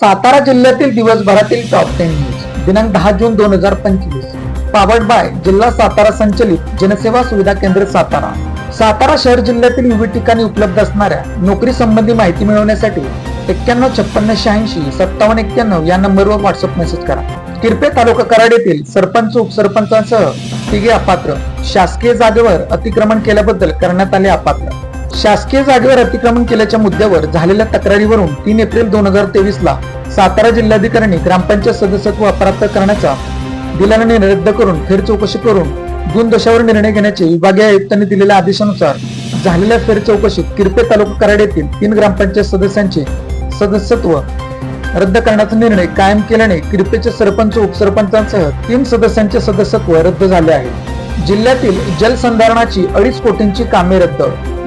सातारा जिल्ह्यातील दिवसभरातील top ten news दिनांक दहा जून दोन हजार पंचवीस. पावड बाय जिल्हा सातारा संचलित जनसेवा सुविधा केंद्र सातारा. सातारा शहर जिल्ह्यातील विविध ठिकाणी उपलब्ध असणाऱ्या नोकरी संबंधी माहिती मिळवण्यासाठी एक्क्याण्णव छप्पन्न शहाऐंशी सत्तावन्न एक्क्याण्णव या नंबरवर व्हॉट्सअप मेसेज करा. किरपे तालुका कराड येथील सरपंच उपसरपंचांसह तिघे अपात्र. शासकीय जागेवर अतिक्रमण केल्याबद्दल करण्यात आले अपात्र. शासकीय जागेवर अतिक्रमण केल्याच्या मुद्द्यावर झालेल्या तक्रारीवरून तीन एप्रिल दोन हजार तेवीस ला सातारा जिल्हाधिकाऱ्यांनी ग्रामपंचायत सदस्यत्व प्राप्त करण्याचा दिलेला निर्णय रद्द करून फेर चौकशी करून दोन दशावर निर्णय घेण्याचे विभागीय आयुक्तांनी दिलेल्या आदेशानुसार झालेल्या फेर चौकशीत किरपे तालुका कराड येथील तीन ग्रामपंचायत सदस्यांचे सदस्यत्व रद्द करण्याचा निर्णय कायम केल्याने किरपेचे सरपंच उपसरपंचांसह तीन सदस्यांचे सदस्यत्व रद्द झाले आहे. जिल्ह्यातील जलसंधारणाची अडीच कोटींची कामे रद्द.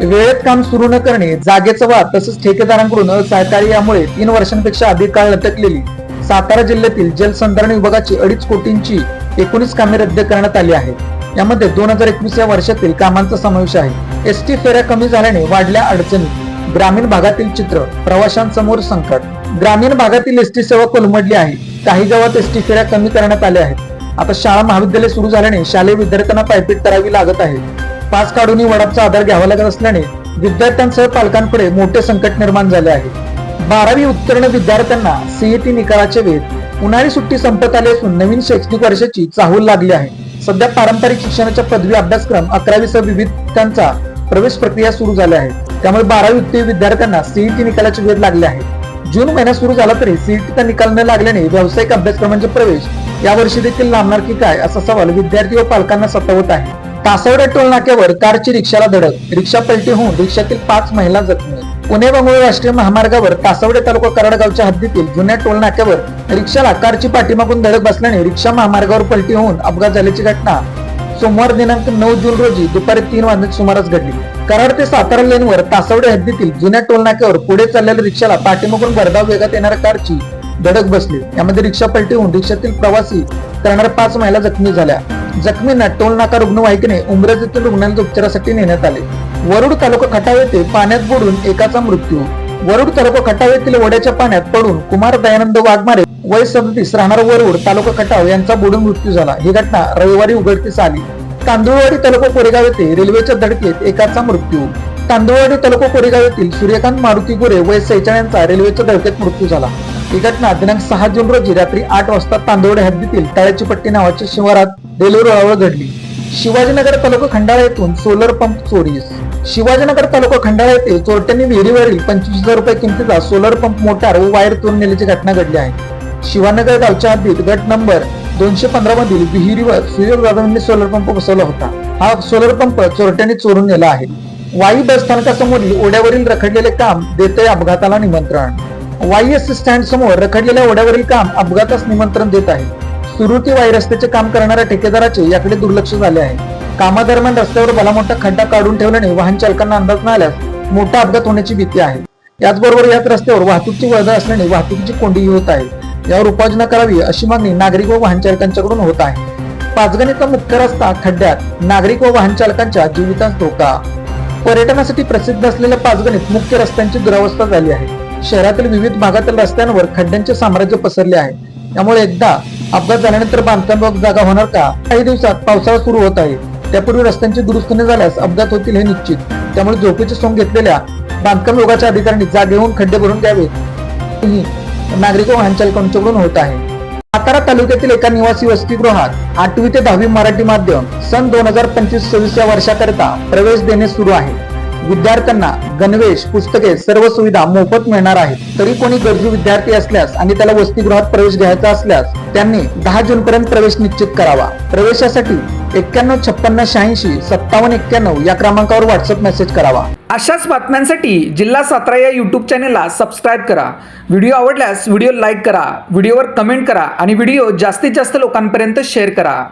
वेळेत काम सुरू न करणे जागेचा वाद तसेच ठेकेदारांकडून असहकार्य यामुळे तीन वर्षांपेक्षा अधिक काळ लटकलेली सातारा जिल्ह्यातील जलसंधारण विभागाची अडीच कोटींची एकोणीस कामे रद्द करण्यात आली आहेत. यामध्ये दोन हजार एकवीस या वर्षातील कामांचा समावेश आहे. एस टी फेऱ्या कमी झाल्याने वाढल्या अडचणी. ग्रामीण भागातील चित्र प्रवाशांसमोर संकट. ग्रामीण भागातील एस टी सेवा कोलमडली आहे. काही गावात एस टी फेऱ्या कमी करण्यात आल्या आहेत. आता शाळा महाविद्यालय सुरू झाल्याने शालेय विद्यार्थ्यांना पायपीट करावी लागत आहे. पास काढून वडापचा आधार घ्यावा लागत असल्याने विद्यार्थ्यांसह पालकांपुढे मोठे संकट निर्माण झाले आहे. बारावी उत्तीर्ण विद्यार्थ्यांना सीईटी निकालाचे वेध. उन्हाळी सुट्टी संपत आली असून नवीन शैक्षणिक वर्षाची चाहूल लागली आहे. सध्या पारंपरिक शिक्षणाच्या पदवी अभ्यासक्रम अकरावीसह त्यांचा प्रवेश प्रक्रिया सुरू झाल्या आहेत. त्यामुळे बारावी उत्तीर्ण विद्यार्थ्यांना सीईटी निकालाचे वेध लागले आहे. जून महिना सुरू झाला तरी सीईटीचा निकाल न लागल्याने व्यावसायिक अभ्यासक्रमांचे प्रवेश यावर्षी देखील लांबणार की काय असा सवाल विद्यार्थी व पालकांना सतावत आहे. तासवडे टोल नाक्यावर कारची रिक्षाला धडक. रिक्षा पलटी होऊन रिक्षातील पाच महिला जखमी. पुणे बंगळुरू राष्ट्रीय महामार्गावर तासवडे तालुका कराडगावच्या हद्दीतील जुन्या टोल नाक्यावर रिक्षाला कारची पाठीमागून धडक बसल्याने रिक्षा महामार्गावर पलटी होऊन अपघात झाल्याची घटना सोमवार दिनांक नऊ जून रोजी दुपारी तीन वाजण्याच्या सुमारास घडली. कराड ते सातारा लेनवर तासवडे हद्दीतील जुन्या टोल नाक्यावर पुढे चाललेल्या रिक्षाला पाठीमागून भरधाव वेगात येणाऱ्या कारची धडक बसली. यामध्ये रिक्षा पलटी होऊन रिक्षातील प्रवासी करणाऱ्या पाच महिला जखमी झाल्या. जखमींना टोल नाका रुग्णवाहिकेने उमरज येथील रुग्णालयात उपचारासाठी नेण्यात आले. वरुड तालुका खटाव येथे पाण्यात बुडून एकाचा मृत्यू. वरुड तालुका खटाव येथील वड्याच्या पाण्यात पडून कुमार दयानंद वाघमारे वय सदतीस राहणार वरुड तालुका खटाव यांचा बुडून मृत्यू झाला. ही घटना रविवारी उघडकीस आली. तांदुळवाडी तालुका कोरेगाव येथे रेल्वेच्या धडकेत एकाचा मृत्यू. तांदुळवाडी तालुका कोरेगाव येथील सूर्यकांत मारुती गोरे वय सेहेचाळ यांचा रेल्वेच्या धडकेत मृत्यू झाला. ही घटना दिनांक सहा जून रोजी रात्री आठ वाजता तांदोडे हद्दीतील तळ्याची पट्टी नावाच्या शिवारात रेल्वे रुळावर घडली. शिवाजीनगर तालुका खंडाळा येथून सोलर पंप चोरीस. शिवाजीनगर तालुका खंडाळा येथे चोरट्यांनी विहिरीवरील पंचवीस हजार रुपये किमतीचा सोलर पंप मोटार व वायर चोरून नेल्याची घटना घडली आहे. शिवानगर गावच्या हद्दीत गट नंबर दोनशे पंधरा मधील विहिरीवर सूर्य जाधवांनी सोलर पंप बसवला होता. हा सोलर पंप चोरट्यांनी चोरून नेला आहे. वाई बस स्थानकासमोरील ओढ्यावरील रखडलेले काम देते अपघाताला निमंत्रण. वाई एस स्टँड समोर रखडलेल्या ओढ्यावरील काम अपघातास निमंत्रण देत आहे. सुरुती वाई रस्त्याचे काम करणाऱ्या ठेकेदाराचे याकडे दुर्लक्ष झाले आहे. कामादरम्यान रस्त्यावर भला मोठा खड्डा काढून ठेवल्याने वाहन चालकांना अंदाज न आल्यास मोठा अपघात होण्याची भीती आहे. याचबरोबर याच रस्त्यावर वाहतुकीची वर्दळ असल्याने वाहतुकीची कोंडी होत आहे. यावर उपाययोजना करावी अशी मागणी नागरिक व वाहन चालकांच्याकडून होत आहे. पाचगणीचा मुख्य रस्ता खड्ड्यात नागरिक व वाहन चालकांच्या जीवितास धोका. पर्यटनासाठी प्रसिद्ध असलेल्या पाचगणीत मुख्य रस्त्यांची दुरावस्था झाली आहे. शहरातील विविध भागातील रस्त्यांवर खड्ड्यांचे साम्राज्य पसरले आहे. त्यामुळे एकदा अपघात झाल्यानंतर बांधकाम जागा होणार का? काही दिवसात पावसाळा सुरू होत आहे. त्यापूर्वी रस्त्यांची दुरुस्ती न झाल्यास अपघात होतील हे निश्चित. त्यामुळे झोपेचे सोंग घेतलेल्या बांधकाम विभागाच्या अधिकाऱ्यांनी जागे होऊन खड्डे भरून द्यावेत ही नागरिक व वाहन होत आहे. सातारा तालुक्यातील एका निवासी वसतिगृहात आठवी ते दहावी मराठी माध्यम सन दोन हजार पंचवीस सव्वीस या वर्षाकरिता प्रवेश देणे सुरू आहे. विद्यार्थ्यांना गणवेश पुस्तके सर्व सुविधा मोफत मिळणार आहेत. तरी कोणी गरजू विद्यार्थी असल्यास आणि त्याला वसतिगृहात प्रवेश घ्यायचा असल्यास त्यांनी दहा जून पर्यंत प्रवेश निश्चित करावा. प्रवेशासाठी एक्क्याण्णव छप्पन्न शहाऐंशी सत्तावन्न एक्क्याण्णव या क्रमांकावर व्हॉट्सअप मेसेज करावा. अशाच बातम्यांसाठी जिल्हा सातारा या यूट्यूब चॅनेलला सबस्क्राईब करा. व्हिडिओ आवडल्यास व्हिडिओ लाईक करा व्हिडिओवर कमेंट करा आणि व्हिडिओ जास्तीत जास्त लोकांपर्यंत शेअर करा.